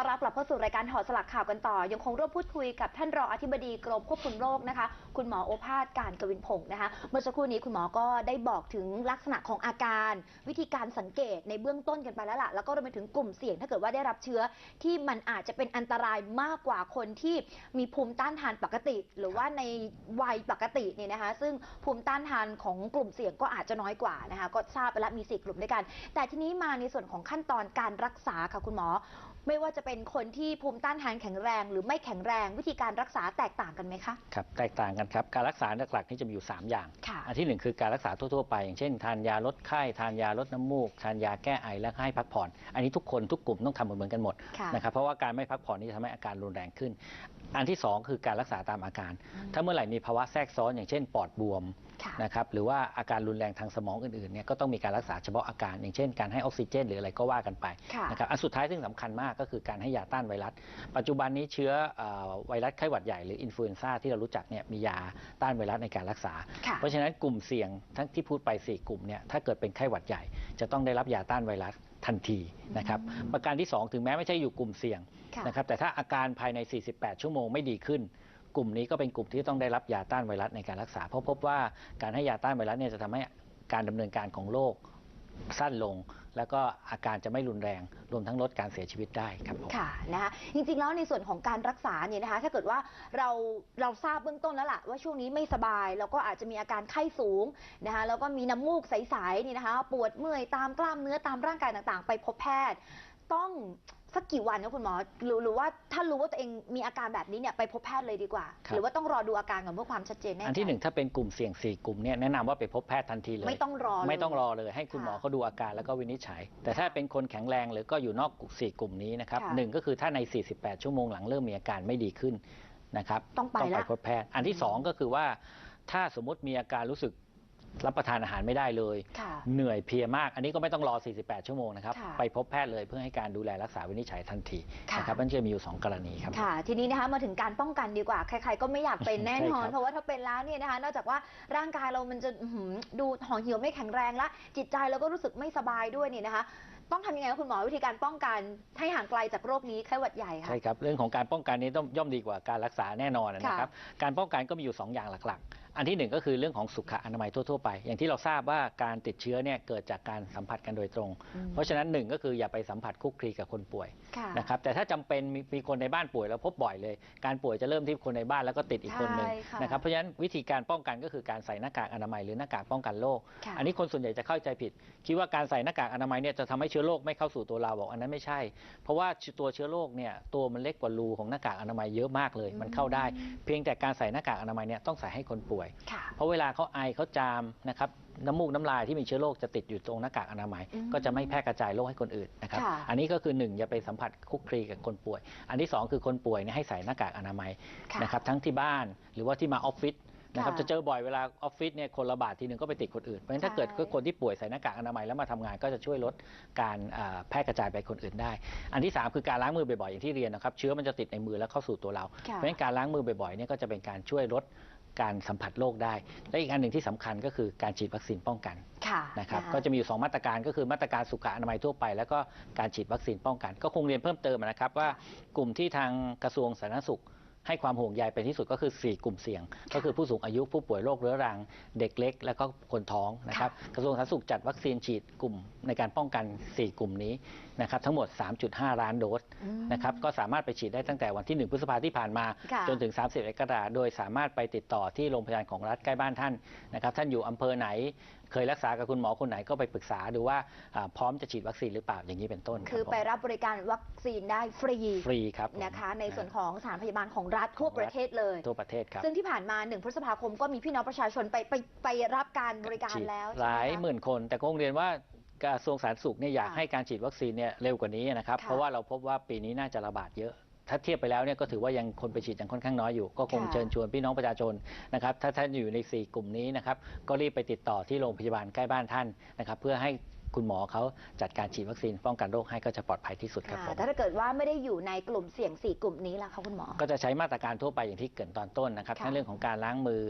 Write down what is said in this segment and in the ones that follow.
ต้อนรับกลับเข้าสู่รายการถอสลักข่าวกันต่อ ยังคงร่วมพูดคุยกับท่านรองอธิบดีกรมควบคุมโรคนะคะ คุณหมอโอภาสการกวินพงศ์นะคะ เมื่อสักครู่นี้คุณหมอก็ได้บอกถึงลักษณะของอาการ วิธีการสังเกตในเบื้องต้นกันไปแล้วล่ะ แล้วก็รวมไปถึงกลุ่มเสี่ยงถ้าเกิดว่าได้รับเชื้อที่มันอาจจะเป็นอันตรายมากกว่าคนที่มีภูมิต้านทานปกติ หรือว่าในวัยปกติเนี่ยนะคะ ซึ่งภูมิต้านทานของกลุ่มเสี่ยงก็อาจจะน้อยกว่านะคะ ก็ทราบไปแล้วมีสี่กลุ่มด้วยกัน แต่ทีนี้มาในส่วนของขั้นตอนการรักษาค่ะคุณหมอ ไม่ว่าจะเป็นคนที่ภูมิต้านทานแข็งแรง หรือไม่แข็งแรงวิธีการรักษาแตกต่างกันไหมคะ ครับแตกต่างกันครับ การรักษาหลักๆนี่จะมีอยู่ 3 อย่าง ค่ะ อันที่หนึ่งคือการรักษาทั่ว ๆ ไป อย่างเช่น ทานยาลดไข้ ทานยาลดน้ำมูก ทานยาแก้ไอและให้พักผ่อน อันนี้ทุกคนทุกกลุ่มต้องทำเหมือนกันหมดค่ะ นะครับเพราะว่าการไม่พักผ่อนนี่จะทำให้อาการรุนแรงขึ้นอันที่สองคือการรักษาตามอาการ ถ้าเมื่อไหร่มีภาวะแทรกซ้อนอย่างเช่นปอดบวมค่ะนะครับหรือว่าอาการรุนแรงทางสมองอื่นๆเนี่ยก็ต้องมีการรักษาเฉพาะอาการ อย่างเช่นการให้ออกซิเจน หรืออะไรก็ว่ากันไปค่ะนะครับอันสุดท้ายซึ่งสำคัญมากก็คือการให้ยาต้านไวรัส ปัจจุบันนี้เชื้อเอ่อไวรัสไข้หวัดใหญ่หรืออินฟลูเอนซ่าที่เรารู้จักเนี่ยมียาต้านไวรัสในการรักษาค่ะเพราะฉะนั้นกลุ่มเสี่ยงทั้งที่พูดไป 4 กลุ่มเนี่ยถ้าเกิดเป็นไข้หวัดใหญ่ จะต้องได้รับยาต้านไวรัส ทันทีนะครับประการที่ 2 ถึงแม้ไม่ใช่อยู่กลุ่มเสี่ยงค่ะนะครับแต่ถ้าอาการภายใน 48 ชั่วโมงไม่ดีขึ้น กลุ่มนี้ก็เป็นกลุ่มที่ต้องได้รับยาต้านไวรัสในการรักษา เพราะพบว่าการให้ยาต้านไวรัสเนี่ยจะทำให้การดำเนินการของโรค สั้นลง แล้วก็อาการจะไม่รุนแรง รวมทั้งลดการเสียชีวิตได้ครับผมค่ะนะคะจริงๆแล้วในส่วนของการรักษาเนี่ยนะคะ ถ้าเกิดว่าเราเราทราบเบื้องต้นแล้วล่ะว่าช่วงนี้ไม่สบาย แล้วก็อาจจะมีอาการไข้สูงนะคะแล้วก็มีน้ำมูกใสๆนี่นะคะ ปวดเมื่อยตามกล้ามเนื้อตามร่างกายต่างๆ ไปพบแพทย์ ต้องสักกี่วันนะคุณหมอหรือหรือว่าถ้ารู้ว่าตัวเองมีอาการแบบนี้เนี่ยไปพบแพทย์เลยดีกว่า ครับ หรือว่าต้องรอดูอาการก่อนเพื่อความชัดเจนแน่ใจอันที่หนึ่งถ้าเป็นกลุ่มเสี่ยง 4 กลุ่มเนี่ยแนะนำว่าไปพบแพทย์ทันทีเลย ไม่ต้องรอเลย ไม่ต้องรอเลยให้คุณหมอค่ะเขาดูอาการแล้วก็วินิจฉัย แต่ถ้าเป็นคนแข็งแรงหรือก็อยู่นอกกลุ่มสี่กลุ่มนี้นะครับค่ะ หนึ่งก็คือถ้าใน 48 ชั่วโมงหลังเริ่มมีอาการไม่ดีขึ้นนะครับต้องไปละ พบแพทย์ อันที่สองก็คือว่าถ้าสมมติมีอาการรู้สึก รับประทานอาหารไม่ได้เลยค่ะเหนื่อยเพลียมาก อันนี้ก็ไม่ต้องรอ 48 ชั่วโมงนะครับค่ะไปพบแพทย์เลยเพื่อให้การดูแลรักษาวินิจฉัยทันทีค่ะนะครับมันจะมีอยู่สองกรณีครับค่ะ ทีนี้นะคะมาถึงการป้องกันดีกว่า ใครๆก็ไม่อยากเป็นแน่นอนใช่ครับเพราะว่าถ้าเป็นแล้วเนี่ยนะคะ นอกจากว่าร่างกายเรามันจะอื้อหือดูห่อเหี่ยวไม่แข็งแรงละ จิตใจเราก็รู้สึกไม่สบายด้วยเนี่ยนะคะต้องทำยังไงคะคุณหมอวิธีการป้องกันให้ห่างไกลจากโรคนี้ไข้หวัดใหญ่ค่ะใช่ครับ เรื่องของการป้องกันนี้ต้องย่อมดีกว่าการรักษาแน่นอนนะครับ การป้องกันก็มีอยู่ 2 อย่างหลักๆ อันที่หนึ่งก็คือเรื่องของสุขอนามัยทั่ว ๆ ไป อย่างที่เราทราบว่าการติดเชื้อเนี่ยเกิดจากการสัมผัสกันโดยตรงอืมเพราะฉะนั้นหนึ่งก็คืออย่าไปสัมผัสคุกคลีกับคนป่วยค่ะนะครับแต่ถ้าจำเป็นมีมีคนในบ้านป่วยแล้วพบบ่อยเลย การป่วยจะเริ่มที่คนในบ้านแล้วก็ติดอีกคนหนึ่งใช่ค่ะนะครับเพราะฉะนั้นวิธีการป้องกันก็คือการใส่หน้ากากอนามัยหรือหน้ากากป้องกันโรคค่ะอันนี้คนส่วนใหญ่จะเข้าใจผิด คิดว่าการใส่หน้ากากอนามัยเนี่ยจะทำให้เชื้อโรคไม่เข้าสู่ตัวเราบอกอันนั้นไม่ใช่ เพราะว่าตัวเชื้อโรคเนี่ยตัวมันเล็กกว่ารูของหน้ากากอนามัยเยอะมากเลย มันเข้าได้ เพียงแต่การใส่หน้ากากอนามัยเนี่ยต้องใส่ให้คนป่วยค่ะเพราะเวลาเขาไอเขาจามนะครับน้ำมูกน้ำลายที่มีเชื้อโรคจะติดอยู่ตรงหน้ากากอนามัยอืมก็จะไม่แพร่กระจายโรคให้คนอื่นนะครับค่ะอันนี้ก็คือหนึ่งอย่าไปสัมผัสคลุกคลีกับคนป่วย อันที่สองคือคนป่วยเนี่ยให้ใส่หน้ากากอนามัยค่ะนะครับทั้งที่บ้านหรือว่าที่มาออฟฟิศนะครับค่ะจะเจอบ่อยเวลาออฟฟิศเนี่ยคนระบาดทีหนึ่งก็ไปติดคนอื่น เพราะฉะนั้นถ้าเกิดใช่คนที่ป่วยใส่หน้ากากอนามัยแล้วมาทำงานก็จะช่วยลดการอ่าแพร่กระจายไปคนอื่นได้ อันที่สามคือการล้างมือบ่อยๆอย่างที่เรียนนะครับเชื้อมันจะติดในมือแล้วเข้าสู่ตัวเราค่ะเพราะฉะนั้นการล้างมือบ่อยๆเนี่ยก็จะเป็นการช่วยลด การสัมผัสโรคได้ และอีกอันหนึ่งที่สำคัญก็คือการฉีดวัคซีนป้องกันค่ะนะครับนะคะก็จะมีอยู่ 2 มาตรการก็คือมาตรการสุขอนามัยทั่วไป แล้วก็การฉีดวัคซีนป้องกัน ก็คงเรียนเพิ่มเติมนะครับว่ากลุ่มที่ทางกระทรวงสาธารณสุข ให้ความห่วงใยเป็นที่สุดก็คือ 4 กลุ่มเสี่ยง ก็คือผู้สูงอายุผู้ป่วยโรคเรื้อรัง เด็กเล็ก แล้วก็คนท้องนะครับกระทรวงสาธารณสุขจัดวัคซีนฉีดกลุ่มในการป้องกัน 4 กลุ่มนี้ นะครับทั้งหมด 3.5 ล้านโดสอืมนะครับก็สามารถไปฉีดได้ตั้งแต่วันที่ 1 พฤษภาที่ผ่านมาค่ะจนถึง 30กรกฎาคมโดยสามารถไปติดต่อที่โรงพยาบาลของรัฐใกล้บ้านท่านนะครับท่านอยู่อำเภอไหนเคยรักษากับคุณหมอคนไหนก็ไปปรึกษาดูว่าอ่าพร้อมจะฉีดวัคซีนหรือเปล่าอย่างนี้เป็นต้น คือรับผมไปรับบริการวัคซีนได้ฟรีฟรีครับผมนะคะ ในส่วนของสถานพยาบาลของรัฐทั่วประเทศเลยทั่วประเทศครับซึ่งที่ผ่านมาหนึ่งพฤษภาคมก็มีพี่น้องประชาชนไปไปไปรับการบริการฉีดแล้วหใช่ลายไคะหมื่นคน แต่คงเรียนว่า กระทรวงสาธารณสุขเนี่ยอยากค่ะให้การฉีดวัคซีนเนี่ยเร็วกว่านี้นะครับค่ะเพราะว่าเราพบว่าปีนี้น่าจะระบาดเยอะ ถ้าเทียบไปแล้วเนี่ยก็ถือว่ายังคนไปฉีดยังค่อนข้างน้อยอยู่ ก็คงค่ะเชิญชวนพี่น้องประชาชนนะครับ ถ้าท่านอยู่ใน 4 กลุ่มนี้นะครับ ก็รีบไปติดต่อที่โรงพยาบาลใกล้บ้านท่านนะครับ เพื่อให้ คุณหมอเขาจัดการฉีดวัคซีนป้องกันโรคให้ก็จะปลอดภัยที่สุดครับค่ะผมแต่ถ้าเกิดว่าไม่ได้อยู่ในกลุ่มเสี่ยง 4 กลุ่มนี้ล่ะคะคุณหมอ ก็จะใช้มาตรการทั่วไปอย่างที่เกรินตอนต้นนะครับค่ะทั้งเรื่องของการล้างมือ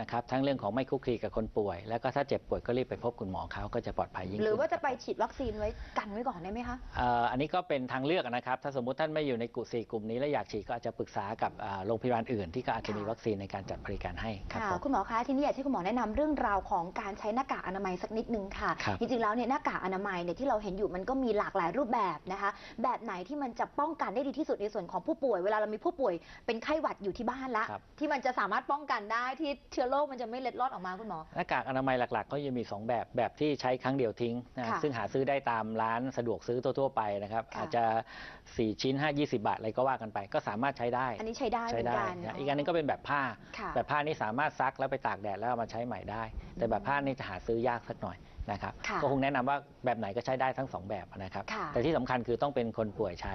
นะครับ ทั้งเรื่องของไม่คุกคีกับคนป่วย แล้วก็ถ้าเจ็บป่วยก็รีบไปพบคุณหมอเขาก็จะปลอดภัยยิ่งหขึ้นรือว่าจะไปฉีดวัคซีนไว้กันไว้ก่อนได้ไหมคะเอ่ออันนี้ก็เป็นทางเลือกนะครับ ถ้าสมมุติท่านไม่อยู่ในกลุ่มสี่กลุ่มนี้และอยากฉีดก็อาจจะปรึกษากับอ่าโรงพยาบาลอื่น ที่ก็อาจจะมีค่ะวัคซีนในการจัดบริการให้ครับค่ะผมคุณหมอคะทีนี้อยากให้คุณหมอแนะนำเรื่องราวของการใช้หน้ากากอนามัยสักนิดนึงค่ะครับจริงๆแล้วเนี่ยหน้ากากอนามัยเนี่ยที่เราเห็นอยู่มันก็มีหลากหลายรูปแบบนะคะ แบบไหนที่มันจะป้องกันได้ดีที่สุดในส่วนของผู้ป่วย เวลาเรามีผู้ป่วยเป็นไข้หวัดอยู่ที่บ้านละ ครับ ที่มันจะสามารถป้องกันได้ที่เชื้อโรคมันจะไม่เล็ดลอดออกมาคุณหมอ หน้ากากอนามัยหลักๆ ก็จะมี 2 แบบแบบที่ใช้ครั้งเดียวทิ้งนะค่ะซึ่งหาซื้อได้ตามร้านสะดวกซื้อทั่ว ๆ ไปนะครับ ค่ะ อาจจะ 4 ชิ้น 5 20 บาท อะไรก็ว่ากันไป ก็สามารถใช้ได้อันนี้ใช้ได้เหใช้มือนได้กันนะอีกอันนึงก็เป็นแบบผ้า ค่ะ แบบผ้านี่สามารถซักแล้วไปตากแดดแล้วเอามาใช้ใหม่ได้ แต่แบบผ้านี่จะหาซื้อยากสักหน่อย นะครับค่ะก็คงแนะนำว่าแบบไหนก็ใช้ได้ทั้งสองแบบนะครับค่ะแต่ที่สำคัญคือต้องเป็นคนป่วยใช้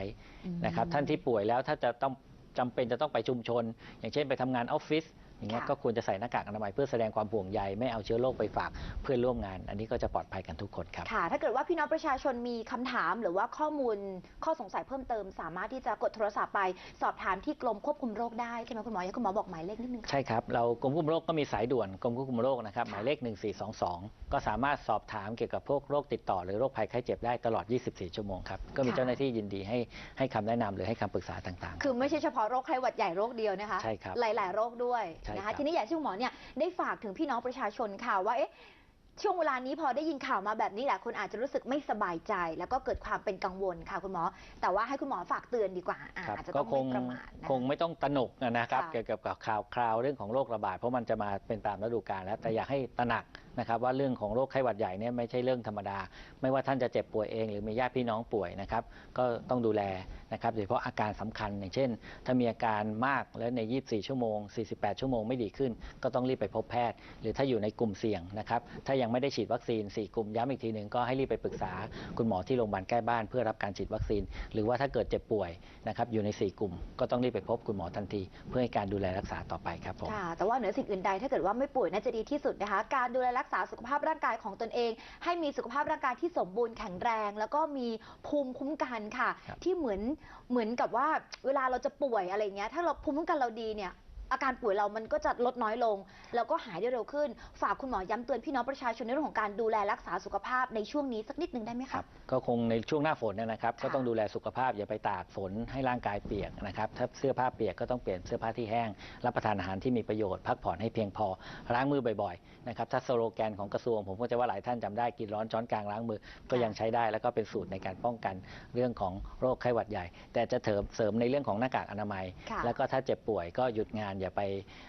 นะครับอืมท่านที่ป่วยแล้วถ้าจะต้องจำเป็นจะต้องไปชุมชน อย่างเช่นไปทำงานออฟฟิศ อย่างเงี้ยค่ะ ก็ควรจะใส่หน้ากากอนามัยเพื่อแสดงความห่วงใยไม่เอาเชื้อโรคไปฝากเพื่อนร่วมงาน อันนี้ก็จะปลอดภัยกันทุกคนครับ ค่ะ ถ้าเกิดว่าพี่น้องประชาชนมีคำถามหรือว่าข้อมูลข้อสงสัยเพิ่มเติม สามารถที่จะกดโทรศัพท์ไป สอบถามที่กรมควบคุมโรคได้ใช่ไหมคุณหมออยากให้คุณหมอบอกหมายเลขนิดนึงค่ะ ใช่ครับ เรากรมควบคุมโรคก็มีสายด่วนกรมควบคุมโรคนะครับค่ะหมายเลข 1422 ก็สามารถสอบถามเกี่ยวกับพวกโรคติดต่อ หรือโรคภัยไข้เจ็บได้ตลอด 24 ชั่วโมงครับ ก็มีเจ้าหน้าที่ยินดีให้ให้คำแนะนำหรือให้คำปรึกษาต่างๆ คือไม่ใช่เฉพาะโรคไข้หวัดใหญ่โรคเดียวนะคะ ใช่ครับหลาย ๆ โรคด้วยใช่นะครัคะบทีนี้อยากให้คุณหมอเนี่ยได้ฝากถึงพี่น้องประชาชนค่ะว่าเอ๊ะช่วงเวลานี้พอได้ยินข่าวมาแบบนี้แหละคนอาจจะรู้สึกไม่สบายใจ แล้วก็เกิดความเป็นกังวลค่ะคุณหมอ แต่ว่าให้คุณหมอฝากเตือนดีกว่าอะครับอาจจะก็ต้องคงไม่ประมาทนะ คงไม่ต้องตระหนกนะครับค่ะเกี่ยวกับข่าวคราวเรื่องของโรคระบาดเพราะมันจะมาเป็นตามฤดูกาลแล้วแต่อยากให้ตระหนักนะครับว่าเรื่องของโรคไข้หวัดใหญ่เนี่ยไม่ใช่เรื่องธรรมดา ไม่ว่าท่านจะเจ็บป่วยเองหรือมีญาติพี่น้องป่วยนะครับก็ต้องดูแลนะครับโดยเฉพาะอาการสำคัญ อย่างเช่น ถ้ามีอาการมากแล้วใน 24 ชั่วโมง 48 ชั่วโมงไม่ดีขึ้น ก็ต้องรีบไปพบแพทย์ หรือถ้าอยู่ในกลุ่มเสี่ยงนะครับถ้ายังไม่ได้ฉีดวัคซีน 4 กลุ่มย้ำอีกทีหนึ่งก็ให้รีบไปปรึกษาคุณหมอที่โรงพยาบาลใกล้บ้านเพื่อรับการฉีดวัคซีน หรือว่าถ้าเกิดเจ็บป่วยนะครับอยู่ใน 4 กลุ่ม ก็ต้องรีบไปพบคุณหมอทันที เพื่อให้การดูแลรักษาต่อไปครับผมค่ะแต่ว่าเหนือสิ่งอื่นใดถ้าเกิดว่าไม่ป่วยน่าจะดีที่สุดนะคะการดูแลรักษาสุขภาพร่างกายของตนเอง ให้มีสุขภาพร่างกายที่สมบูรณ์แข็งแรง แล้วก็มีภูมิคุ้มกันค่ะครับที่เหมือนเหมือนกับว่าเวลาเราจะป่วยอะไรเงี้ยถ้าเราภูมิคุ้มกันเราดีเนี่ย อาการป่วยเรามันก็จะลดน้อยลง แล้วก็หายได้เร็วขึ้น ฝากคุณหมอย้ำเตือนพี่น้องประชาชนในเรื่องของการดูแลรักษาสุขภาพในช่วงนี้สักนิดนึงได้ไหมคคะรับก็คงในช่วงหน้าฝนเนี่ยนะครับ ค่ะก็ต้องดูแลสุขภาพอย่าไปตากฝนให้ร่างกายเปียกนะครับ ถ้าเสื้อผ้าเปียกก็ต้องเปลี่ยนเสื้อผ้าที่แห้ง รับประทานอาหารที่มีประโยชน์พักผ่อนให้เพียงพอล้างมือบ่อยๆนะครับถ้าสโลแกนของกระทรวง ผมก็จะว่าหลายท่านจำได้กินร้อนช้อนกลางล้างมือก็ยังใช้ได้แล้วก็เป็นสูตรในการป้องกันเรื่องของโรคไข้หวัดใหญ่ แต่จะเถิมเสริมในเรื่องของหน้ากากอนามัย ค่ะ แล้วก็ถ้าเจ็บป่วยก็หยุดงานอย่าไป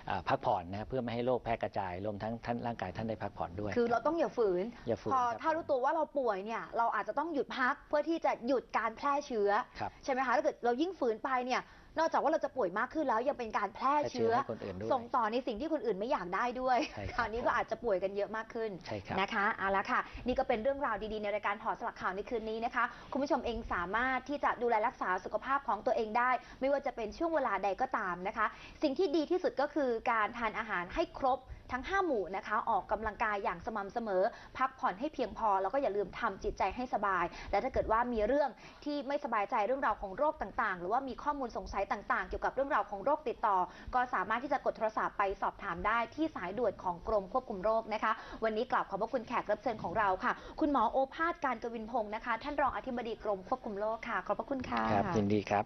อ่าพักผ่อนนะครับเพื่อไม่ให้โรคแพร่กระจายรวมทั้งท่านร่างกายท่านได้พักผ่อนด้วย คือเราต้องอย่าฝืนอย่าฝืนพอครับถ้ารู้ตัวว่าเราป่วยเนี่ยเราอาจจะต้องหยุดพักเพื่อที่จะหยุดการแพร่เชื้อครับใช่ไหมคะถ้าเกิดเรายิ่งฝืนไปเนี่ย นอกจากว่าเราจะป่วยมากขึ้นแล้วยังเป็นการแพร่แพร่เชื้เชื้ออให้คนอื่นด้วยส่งต่อในสิ่งที่คนอื่นไม่อยากได้ด้วยใช่ครับคราวนี้ก็อาจจะป่วยกันเยอะมากขึ้นใช่ครับนะคะเอาละค่ะ นี่ก็เป็นเรื่องราวดีๆในรายการถอดสลักข่าวในคืนนี้นะคะ คุณผู้ชมเองสามารถที่จะดูแลรักษาสุขภาพของตัวเองได้ ไม่ว่าจะเป็นช่วงเวลาใดก็ตามนะคะ สิ่งที่ดีที่สุดก็คือการทานอาหารให้ครบ ทั้ง 5 หมู่นะคะ ออกกำลังกายอย่างสม่ำเสมอ พักผ่อนให้เพียงพอ แล้วก็อย่าลืมทำจิตใจให้สบาย และถ้าเกิดว่ามีเรื่องที่ไม่สบายใจเรื่องราวของโรคต่างๆ หรือว่ามีข้อมูลสงสัยต่างๆ เกี่ยวกับเรื่องราวของโรคติดต่อ ก็สามารถที่จะกดโทรศัพท์ไปสอบถามได้ที่สายด่วนของกรมควบคุมโรคนะคะ วันนี้กราบขอบพระคุณแขกรับเชิญของเราค่ะ คุณหมอโอภาสการกวินพงศ์นะคะ ท่านรองอธิบดีกรมควบคุมโรคค่ะ ขอบพระคุณค่ะครับยินดีครับ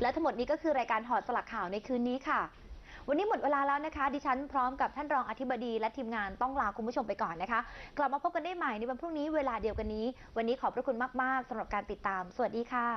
และทั้งหมดนี้ก็คือรายการถอดสลักข่าวในคืนนี้ค่ะ วันนี้หมดเวลาแล้วนะคะ ดิฉันพร้อมกับท่านรองอธิบดีและทีมงานต้องลาคุณผู้ชมไปก่อนนะคะ กลับมาพบกันได้ใหม่ในวันพรุ่งนี้เวลาเดียวกันนี้ วันนี้ขอบพระคุณมาก ๆสำหรับการติดตาม สวัสดีค่ะ